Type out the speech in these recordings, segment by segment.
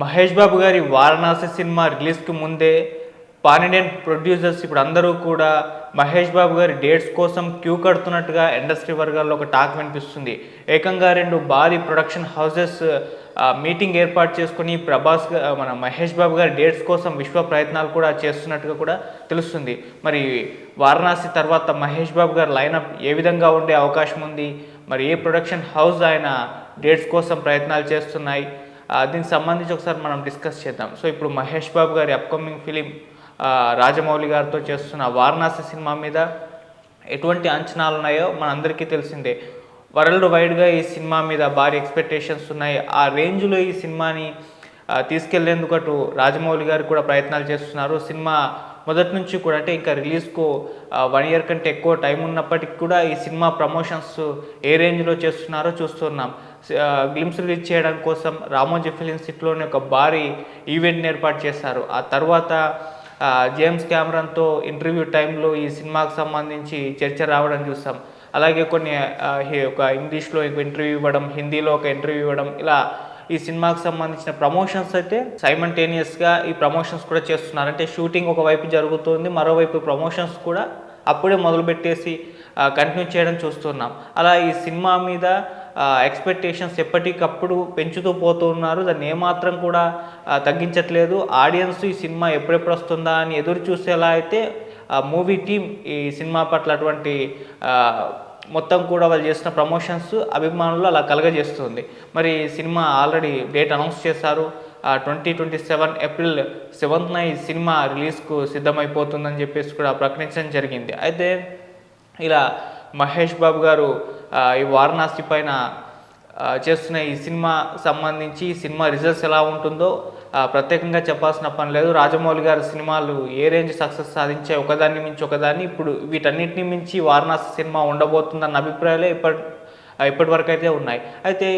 మహేష్ బాబు గారి వారణాసి సినిమా రిలీజ్కి ముందే పానిడియన్ ప్రొడ్యూసర్స్ ఇప్పుడు అందరూ కూడా మహేష్ బాబు గారి డేట్స్ కోసం క్యూ కడుతున్నట్టుగా ఇండస్ట్రీ వర్గాల్లో ఒక టాక్ వినిపిస్తుంది. ఏకంగా రెండు భారీ ప్రొడక్షన్ హౌసెస్ మీటింగ్ ఏర్పాటు చేసుకుని ప్రభాస్ మన మహేష్ బాబు గారి డేట్స్ కోసం విశ్వ ప్రయత్నాలు కూడా చేస్తున్నట్టుగా కూడా తెలుస్తుంది. మరి వారణాసి తర్వాత మహేష్ బాబు గారి లైనప్ ఏ విధంగా ఉండే అవకాశం ఉంది? మరి ఏ ప్రొడక్షన్ హౌస్ ఆయన డేట్స్ కోసం ప్రయత్నాలు చేస్తున్నాయి? దీనికి సంబంధించి ఒకసారి మనం డిస్కస్ చేద్దాం. సో ఇప్పుడు మహేష్ బాబు గారి అప్కమింగ్ ఫిలిం రాజమౌళి గారితో చేస్తున్న వారణాసి సినిమా మీద ఎటువంటి అంచనాలు ఉన్నాయో మనందరికీ తెలిసిందే. వరల్డ్ వైడ్గా ఈ సినిమా మీద భారీ ఎక్స్పెక్టేషన్స్ ఉన్నాయి. ఆ రేంజ్లో ఈ సినిమాని తీసుకెళ్ళేందుకు అటు రాజమౌళి గారు కూడా ప్రయత్నాలు చేస్తున్నారు. సినిమా మొదటి నుంచి కూడా అంటే ఇంకా రిలీజ్కు వన్ ఇయర్ కంటే ఎక్కువ టైం ఉన్నప్పటికీ కూడా ఈ సినిమా ప్రమోషన్స్ ఏ రేంజ్లో చేస్తున్నారో చూస్తున్నాం. గ్లిమ్స్ రిలీజ్ చేయడం కోసం రామోజీ ఫిలిం సిటీలోని ఒక భారీ ఈవెంట్ని ఏర్పాటు చేశారు. ఆ తర్వాత జేమ్స్ క్యామరన్తో ఇంటర్వ్యూ టైంలో ఈ సినిమాకు సంబంధించి చర్చ రావడం చూసాం. అలాగే కొన్ని ఒక ఇంగ్లీష్లో ఒక ఇంటర్వ్యూ ఇవ్వడం హిందీలో ఒక ఇంటర్వ్యూ ఇవ్వడం ఇలా ఈ సినిమాకి సంబంధించిన ప్రమోషన్స్ అయితే సైమంటేనియస్గా ఈ ప్రమోషన్స్ కూడా చేస్తున్నారు. అంటే షూటింగ్ ఒకవైపు జరుగుతుంది మరోవైపు ప్రమోషన్స్ కూడా అప్పుడే మొదలుపెట్టేసి కంటిన్యూ చేయడం చూస్తున్నాం. అలా ఈ సినిమా మీద ఎక్స్పెక్టేషన్స్ ఎప్పటికప్పుడు పెంచుతూ పోతున్నారు దాన్ని ఏమాత్రం కూడా తగ్గించట్లేదు. ఆడియన్స్ ఈ సినిమా ఎప్పుడెప్పుడు వస్తుందా అని ఎదురు చూసేలా అయితే మూవీ టీం ఈ సినిమా పట్ల అటువంటి మొత్తం కూడా వాళ్ళు చేసిన ప్రమోషన్స్ అభిమానులు అలా కలగజేస్తుంది. మరి సినిమా ఆల్రెడీ డేట్ అనౌన్స్ చేశారు. ట్వంటీ ట్వంటీ సెవెన్ ఏప్రిల్ సెవెంత్న ఈ సినిమా రిలీజ్కు సిద్ధమైపోతుందని చెప్పేసి కూడా ప్రకటించడం జరిగింది. అయితే ఇలా మహేష్ బాబు గారు ఈ వారణాసి పైన చేస్తున్న ఈ సినిమా సంబంధించి ఈ సినిమా రిజల్ట్స్ ఎలా ఉంటుందో ప్రత్యేకంగా చెప్పాల్సిన పని లేదు. రాజమౌళి గారి సినిమాలు ఏ రేంజ్ సక్సెస్ సాధించాయి ఒకదాన్ని మించి ఒకదాన్ని ఇప్పుడు వీటన్నిటిని మించి వారణాసి సినిమా ఉండబోతుందన్న అభిప్రాయాలే ఇప్పటి ఇప్పటి వరకు అయితే ఉన్నాయి. అయితే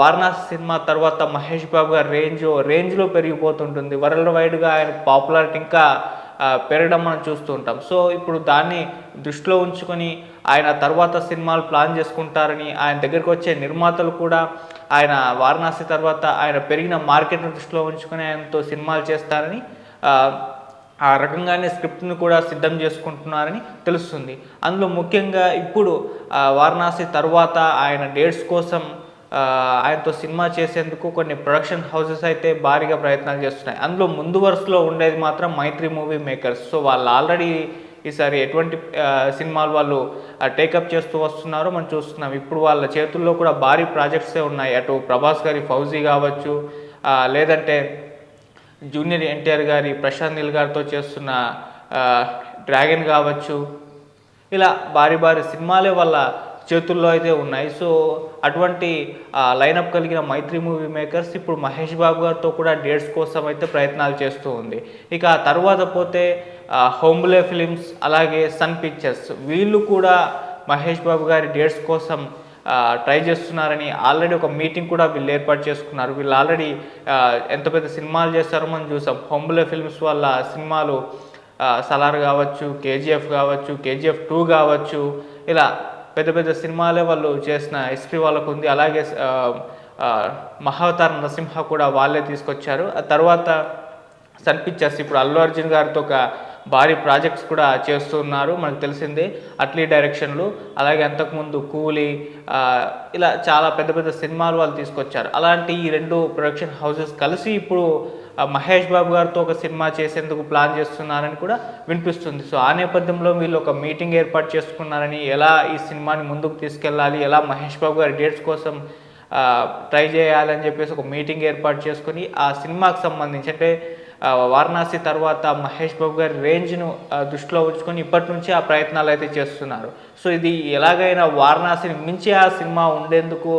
వారణాసి సినిమా తర్వాత మహేష్ బాబు గారి రేంజ్ రేంజ్లో పెరిగిపోతుంటుంది. వరల్డ్ వైడ్గా ఆయన పాపులారిటీ ఇంకా పెరగడం మనం చూస్తూ ఉంటాం. సో ఇప్పుడు దాన్ని దృష్టిలో ఉంచుకొని ఆయన తర్వాత సినిమాలు ప్లాన్ చేసుకుంటారని ఆయన దగ్గరికి వచ్చే నిర్మాతలు కూడా ఆయన వారణాసి తర్వాత ఆయన పెరిగిన మార్కెట్ను దృష్టిలో ఉంచుకొని ఆయనతో సినిమాలు చేస్తారని ఆ, రకంగానే స్క్రిప్ట్ను కూడా సిద్ధం చేసుకుంటున్నారని తెలుస్తుంది. అందులో ముఖ్యంగా ఇప్పుడు వారణాసి తర్వాత ఆయన డేట్స్ కోసం ఆయనతో సినిమా చేసేందుకు కొన్ని ప్రొడక్షన్ హౌసెస్ అయితే భారీగా ప్రయత్నాలు చేస్తున్నాయి. అందులో ముందు వరుసలో ఉండేది మాత్రం మైత్రి మూవీ మేకర్స్. సో వాళ్ళు ఆల్రెడీ ఈసారి ఎటువంటి సినిమాలు వాళ్ళు టేకప్ చేస్తూ వస్తున్నారో మనం చూస్తున్నాం. ఇప్పుడు వాళ్ళ చేతుల్లో కూడా భారీ ప్రాజెక్ట్సే ఉన్నాయి. అటు ప్రభాస్ గారి ఫౌజీ కావచ్చు లేదంటే జూనియర్ ఎన్టీఆర్ గారి ప్రశాంత్ నీల్ గారితో చేస్తున్న డ్రాగన్ కావచ్చు ఇలా భారీ భారీ సినిమాలే వాళ్ళ చేతుల్లో అయితే ఉన్నాయి. సో అటువంటి లైనప్ కలిగిన మైత్రి మూవీ మేకర్స్ ఇప్పుడు మహేష్ బాబు గారితో కూడా డేట్స్ కోసం అయితే ప్రయత్నాలు చేస్తూ ఉంది. ఇక ఆ తర్వాత పోతే హోమ్లే ఫిలిమ్స్ అలాగే సన్ పిక్చర్స్. వీళ్ళు కూడా మహేష్ బాబు గారి డేట్స్ కోసం ట్రై చేస్తున్నారని ఆల్రెడీ ఒక మీటింగ్ కూడా వీళ్ళు ఏర్పాటు చేసుకున్నారు. వీళ్ళు ఆల్రెడీ ఎంత పెద్ద సినిమాలు చేస్తారో మనం చూసాం. హోమ్లే ఫిల్మ్స్ వల్ల సినిమాలు సలార్ కావచ్చు కేజీఎఫ్ కావచ్చు కేజీఎఫ్ టూ కావచ్చు ఇలా పెద్ద పెద్ద సినిమాలే వాళ్ళు చేసిన హిస్టరీ వాళ్ళకు ఉంది. అలాగే మహావతార నరసింహ కూడా వాళ్ళే తీసుకొచ్చారు. ఆ తర్వాత సన్ పిక్చర్స్ ఇప్పుడు అల్లు అర్జున్ గారితో ఒక భారీ ప్రాజెక్ట్స్ కూడా చేస్తున్నారు మనకు తెలిసిందే అట్లీ డైరెక్షన్లు అలాగే అంతకుముందు కూలీ ఇలా చాలా పెద్ద పెద్ద సినిమాలు వాళ్ళు తీసుకొచ్చారు. అలాంటి ఈ రెండు ప్రొడక్షన్ హౌసెస్ కలిసి ఇప్పుడు మహేష్ బాబు గారితో ఒక సినిమా చేసేందుకు ప్లాన్ చేస్తున్నారని కూడా వినిపిస్తుంది. సో ఆ నేపథ్యంలో వీళ్ళు ఒక మీటింగ్ ఏర్పాటు చేసుకున్నారని ఎలా ఈ సినిమాని ముందుకు తీసుకెళ్ళాలి ఎలా మహేష్ బాబు గారి డేట్స్ కోసం ట్రై చేయాలని చెప్పేసి ఒక మీటింగ్ ఏర్పాటు చేసుకుని ఆ సినిమాకి సంబంధించి అంటే వారణాసి తర్వాత మహేష్ బాబు గారి రేంజ్ను దృష్టిలో ఉంచుకొని ఇప్పటి నుంచి ఆ ప్రయత్నాలు అయితే చేస్తున్నారు. సో ఇది ఎలాగైనా వారణాసిని మించి ఆ సినిమా ఉండేందుకు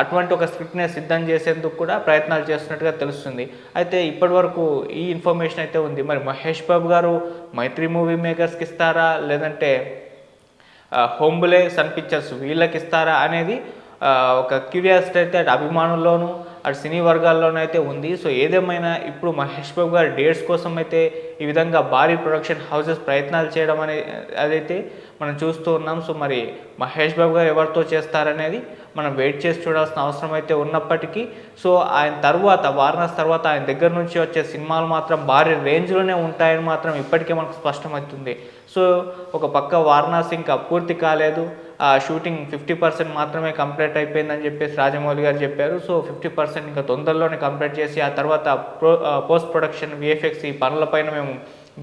అటువంటి ఒక స్క్రిప్ట్ని సిద్ధం చేసేందుకు కూడా ప్రయత్నాలు చేస్తున్నట్టుగా తెలుస్తుంది. అయితే ఇప్పటి వరకు ఈ ఇన్ఫర్మేషన్ అయితే ఉంది. మరి మహేష్ బాబు గారు మైత్రి మూవీ మేకర్స్కి ఇస్తారా? లేదంటే హోంబులే సన్ పిక్చర్స్ వీళ్ళకి ఇస్తారా? అనేది ఒక క్యూరియాసిటీ అయితే అభిమానుల్లోనూ అటు సినీ వర్గాల్లోనైతే ఉంది. సో ఏదేమైనా ఇప్పుడు మహేష్ బాబు గారి డేట్స్ కోసం అయితే ఈ విధంగా భారీ ప్రొడక్షన్ హౌసెస్ ప్రయత్నాలు చేయడం అనేది అదైతే మనం చూస్తూ ఉన్నాం. సో మరి మహేష్ బాబు గారు ఎవరితో చేస్తారనేది మనం వెయిట్ చేసి చూడాల్సిన అవసరం అయితే ఉన్నప్పటికీ సో ఆయన తర్వాత వారణాసి తర్వాత ఆయన దగ్గర నుంచి వచ్చే సినిమాలు మాత్రం భారీ రేంజ్లోనే ఉంటాయని మాత్రం ఇప్పటికే మనకు స్పష్టమవుతుంది. సో ఒక పక్క వారణాసి ఇంకా పూర్తి కాలేదు. ఆ షూటింగ్ ఫిఫ్టీ పర్సెంట్ మాత్రమే కంప్లీట్ అయిపోయిందని చెప్పేసి రాజమౌళి గారు చెప్పారు. సో ఫిఫ్టీ పర్సెంట్ ఇంకా తొందరలోనే కంప్లీట్ చేసి ఆ తర్వాత ప్రో పోస్ట్ ప్రొడక్షన్ విఎఫ్ఎక్స్ ఈ పనులపైన మేము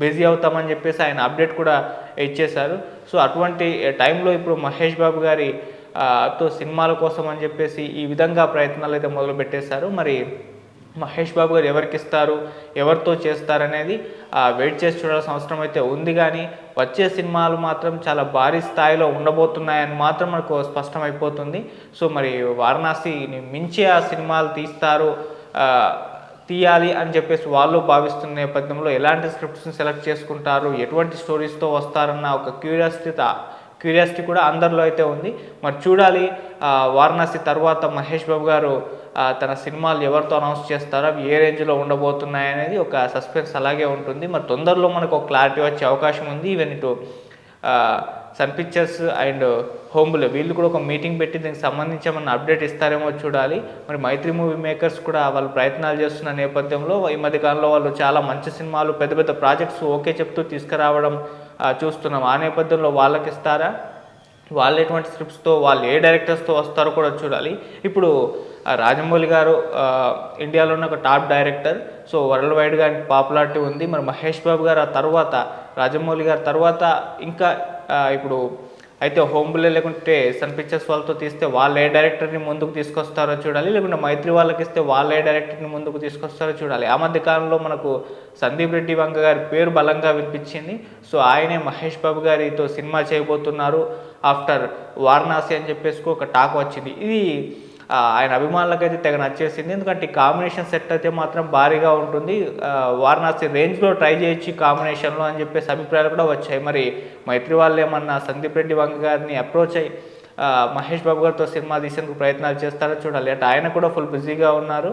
బిజీ అవుతామని చెప్పేసి ఆయన అప్డేట్ కూడా ఇచ్చేశారు. సో అటువంటి టైంలో ఇప్పుడు మహేష్ బాబు గారి తో సినిమాల కోసం అని చెప్పేసి ఈ విధంగా ప్రయత్నాలు అయితే మొదలు పెట్టేశారు మరి మహేష్ బాబు గారు ఎవరికి ఇస్తారు ఎవరితో చేస్తారనేది వెయిట్ చేసి చూడాల్సిన అవసరం అయితే ఉంది కానీ వచ్చే సినిమాలు మాత్రం చాలా భారీ స్థాయిలో ఉండబోతున్నాయని మాత్రం మనకు స్పష్టమైపోతుంది. సో మరి వారణాసిని మించి ఆ సినిమాలు తీస్తారు తీయాలి అని చెప్పేసి వాళ్ళు భావిస్తున్న నేపథ్యంలో ఎలాంటి స్క్రిప్ట్స్ని సెలెక్ట్ చేసుకుంటారు ఎటువంటి స్టోరీస్తో వస్తారన్న ఒక క్యూరియాసిటీ క్యూరియాసిటీ కూడా అందరిలో అయితే ఉంది. మరి చూడాలి వారణాసి తర్వాత మహేష్ బాబు గారు తన సినిమాలు ఎవరితో అనౌన్స్ చేస్తారో అవి ఏ రేంజ్లో ఉండబోతున్నాయి అనేది ఒక సస్పెన్స్ అలాగే ఉంటుంది. మరి తొందరలో మనకు ఒక క్లారిటీ వచ్చే అవకాశం ఉంది. ఈవెన్ ఇటు సన్ పిక్చర్స్ అండ్ హోమ్లో వీళ్ళు కూడా ఒక మీటింగ్ పెట్టి దీనికి సంబంధించి ఏమన్నా అప్డేట్ ఇస్తారేమో చూడాలి. మరి మైత్రి మూవీ మేకర్స్ కూడా వాళ్ళు ప్రయత్నాలు చేస్తున్న నేపథ్యంలో ఈ మధ్య కాలంలో వాళ్ళు చాలా మంచి సినిమాలు పెద్ద పెద్ద ప్రాజెక్ట్స్ ఓకే చెప్తూ తీసుకురావడం చూస్తున్నాం. ఆ నేపథ్యంలో వాళ్ళకి ఇస్తారా? వాళ్ళు ఎటువంటి స్క్రిప్ట్స్తో వాళ్ళు ఏ డైరెక్టర్స్తో వస్తారో కూడా చూడాలి. ఇప్పుడు రాజమౌళి గారు ఇండియాలో ఉన్న ఒక టాప్ డైరెక్టర్. సో వరల్డ్ వైడ్గా ఆయనకి పాపులారిటీ ఉంది. మరి మహేష్ బాబు గారు ఆ తర్వాత రాజమౌళి గారు తర్వాత ఇంకా ఇప్పుడు అయితే హోమ్బులే లేకుంటే సన్ పిక్చర్స్ వాళ్ళతో తీస్తే వాళ్ళ ఏ డైరెక్టర్ని ముందుకు తీసుకొస్తారో చూడాలి. లేకుంటే మైత్రి వాళ్ళకి ఇస్తే వాళ్ళ ఏ డైరెక్టర్ని ముందుకు తీసుకొస్తారో చూడాలి. ఆ మధ్య కాలంలో మనకు సందీప్ రెడ్డి వంగ గారి పేరు బలంగా వినిపించింది. సో ఆయనే మహేష్ బాబు గారితో సినిమా చేయబోతున్నారు ఆఫ్టర్ వారణాసి అని చెప్పేసి ఒక టాక్ వచ్చింది. ఇది ఆయన అభిమానులకైతే తెగ నచ్చేసింది. ఎందుకంటే ఈ కాంబినేషన్ సెట్ అయితే మాత్రం భారీగా ఉంటుంది. వారణాసి రేంజ్లో ట్రై చేయొచ్చు కాంబినేషన్లో అని చెప్పేసి అభిప్రాయాలు కూడా వచ్చాయి. మరి మైత్రి వాళ్ళు ఏమన్నా సందీప్ రెడ్డి వంగ గారిని అప్రోచ్ అయ్యి మహేష్ బాబు గారితో సినిమా తీసేందుకు ప్రయత్నాలు చేస్తారో చూడాలి. అంటే ఆయన కూడా ఫుల్ బిజీగా ఉన్నారు.